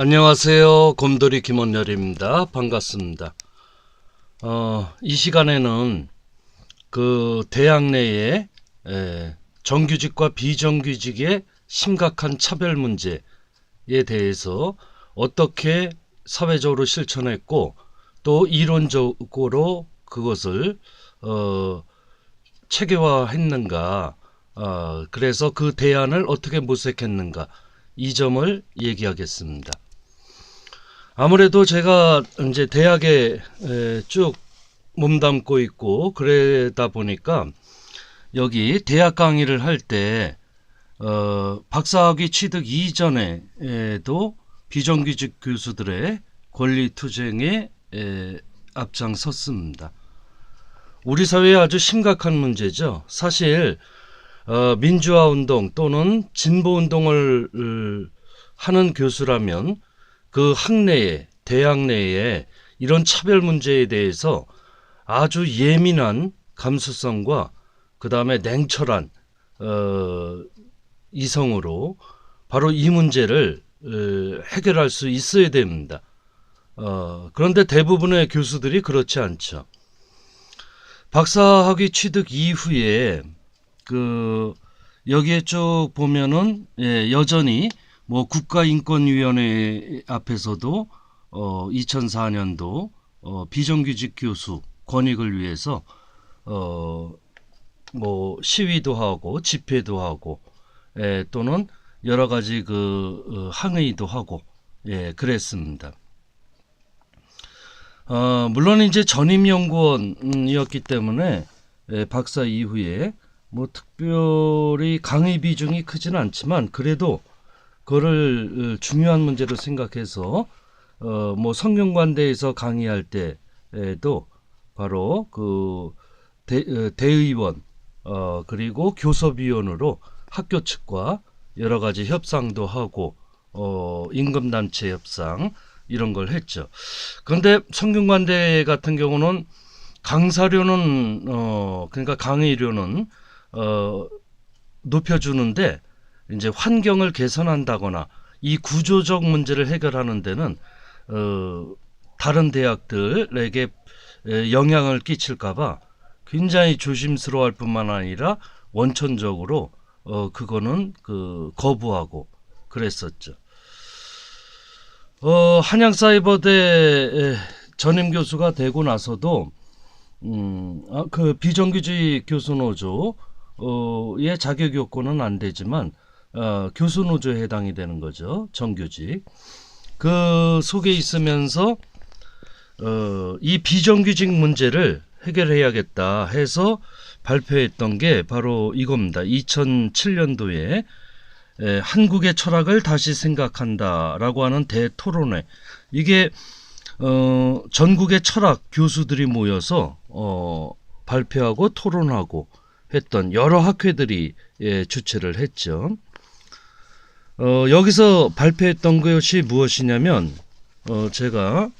안녕하세요. 곰돌이 김원열입니다. 반갑습니다. 어, 이 시간에는 그 대학 내에 에, 정규직과 비정규직의 심각한 차별 문제에 대해서 어떻게 사회적으로 실천했고 또 이론적으로 그것을 어, 체계화했는가 어, 그래서 그 대안을 어떻게 모색했는가 이 점을 얘기하겠습니다. 아무래도 제가 이제 대학에 에, 쭉 몸담고 있고 그러다 보니까 여기 대학 강의를 할때 어, 박사학위 취득 이전에도 비정규직 교수들의 권리 투쟁에 에, 앞장섰습니다. 우리 사회에 아주 심각한 문제죠. 사실 어, 민주화 운동 또는 진보 운동을 을, 하는 교수라면 그 학내에 대학 내에 이런 차별 문제에 대해서 아주 예민한 감수성과 그 다음에 냉철한 어, 이성으로 바로 이 문제를 어, 해결할 수 있어야 됩니다. 어, 그런데 대부분의 교수들이 그렇지 않죠. 박사학위 취득 이후에 그 여기에 쭉 보면은 예, 여전히 뭐 국가인권위원회 앞에서도 어 2004년도 어 비정규직 교수 권익을 위해서 어 뭐 시위도 하고 집회도 하고 예, 또는 여러 가지 그 어, 항의도 하고 예 그랬습니다. 어 물론 이제 전임 연구원이었기 때문에 예, 박사 이후에 뭐 특별히 강의 비중이 크지는 않지만 그래도 그거를 어, 중요한 문제로 생각해서 어 뭐 성균관대에서 강의할 때에도 바로 그 대, 어, 대의원 어 그리고 교섭위원으로 학교 측과 여러 가지 협상도 하고 어 임금 단체 협상 이런 걸 했죠. 그런데 성균관대 같은 경우는 강사료는 어 그러니까 강의료는 어 높여주는데 이제 환경을 개선한다거나 이 구조적 문제를 해결하는 데는 어 다른 대학들에게 에, 영향을 끼칠까봐 굉장히 조심스러워할 뿐만 아니라 원천적으로 어 그거는 그 거부하고 그랬었죠. 어 한양사이버대 전임 교수가 되고 나서도 음, 아, 그 비정규직 교수 노조 어의 자격 요건은 안 되지만 어, 교수 노조에 해당이 되는 거죠. 정규직. 그 속에 있으면서 어, 이 비정규직 문제를 해결해야겠다 해서 발표했던 게 바로 이겁니다. 2007년도에 에, 한국의 철학을 다시 생각한다라고 하는 대토론회. 이게 어, 전국의 철학 교수들이 모여서 어, 발표하고 토론하고 했던 여러 학회들이 예, 주최를 했죠. 어, 여기서 발표했던 것이 무엇이냐면 어, 제가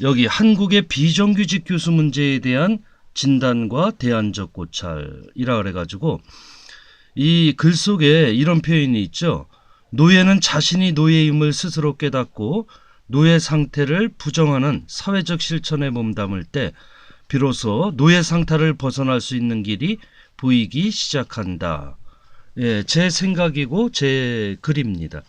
여기 한국의 비정규직 교수 문제에 대한 진단과 대안적 고찰이라 그래가지고 이 글 속에 이런 표현이 있죠. 노예는 자신이 노예임을 스스로 깨닫고 노예 상태를 부정하는 사회적 실천에 몸담을 때 비로소 노예 상태를 벗어날 수 있는 길이 보이기 시작한다. 예, 제 생각이고 제 글입니다.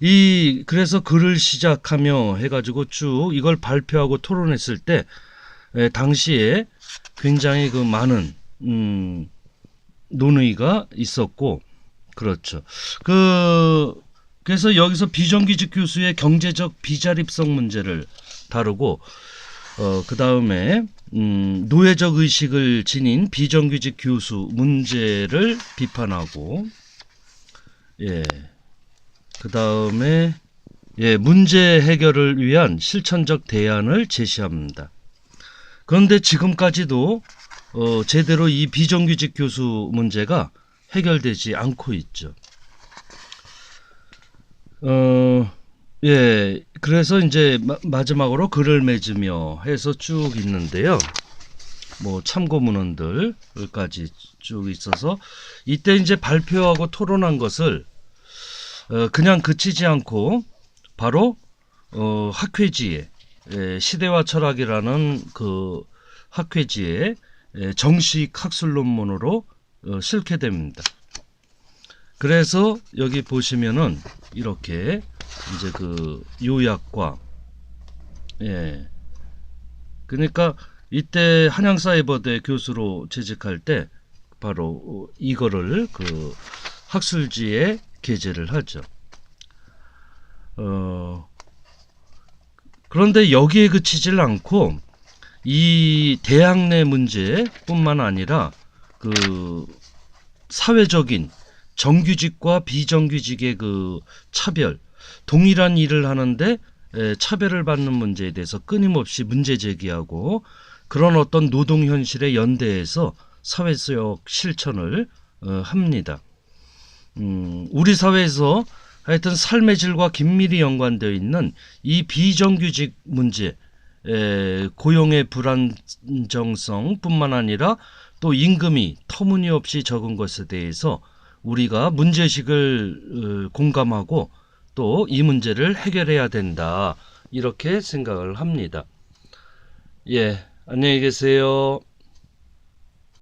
이 그래서 글을 시작하며 해가지고 쭉 이걸 발표하고 토론했을 때 에, 당시에 굉장히 그 많은 음, 논의가 있었고 그렇죠. 그 그래서 여기서 비정규직 교수의 경제적 비자립성 문제를 다루고 어, 그 다음에 음, 노예적 의식을 지닌 비정규직 교수 문제를 비판하고 예. 그 다음에 예, 문제 해결을 위한 실천적 대안을 제시합니다. 그런데 지금까지도 어, 제대로 이 비정규직 교수 문제가 해결되지 않고 있죠. 어, 예, 그래서 이제 마, 마지막으로 글을 맺으며 해서 쭉 있는데요. 뭐 참고 문헌들까지 쭉 있어서 이때 이제 발표하고 토론한 것을 어, 그냥 그치지 않고 바로 어, 학회지에 에, 시대와 철학이라는 그 학회지에 에, 정식 학술 논문으로 어, 실게 됩니다. 그래서 여기 보시면은 이렇게 이제 그 요약과 예 그러니까 이때 한양사이버대 교수로 재직할 때 바로 어, 이거를 그 학술지에 게재를 하죠. 어 그런데 여기에 그치질 않고 이 대학 내 문제뿐만 아니라 그 사회적인 정규직과 비정규직의 그 차별, 동일한 일을 하는데 에, 차별을 받는 문제에 대해서 끊임없이 문제 제기하고 그런 어떤 노동 현실에 연대해서 사회적 실천을 어, 합니다. 음, 우리 사회에서 하여튼 삶의 질과 긴밀히 연관되어 있는 이 비정규직 문제, 에, 고용의 불안정성뿐만 아니라 또 임금이 터무니없이 적은 것에 대해서 우리가 문제식을 어, 공감하고 또 이 문제를 해결해야 된다 이렇게 생각을 합니다. 예, 안녕히 계세요.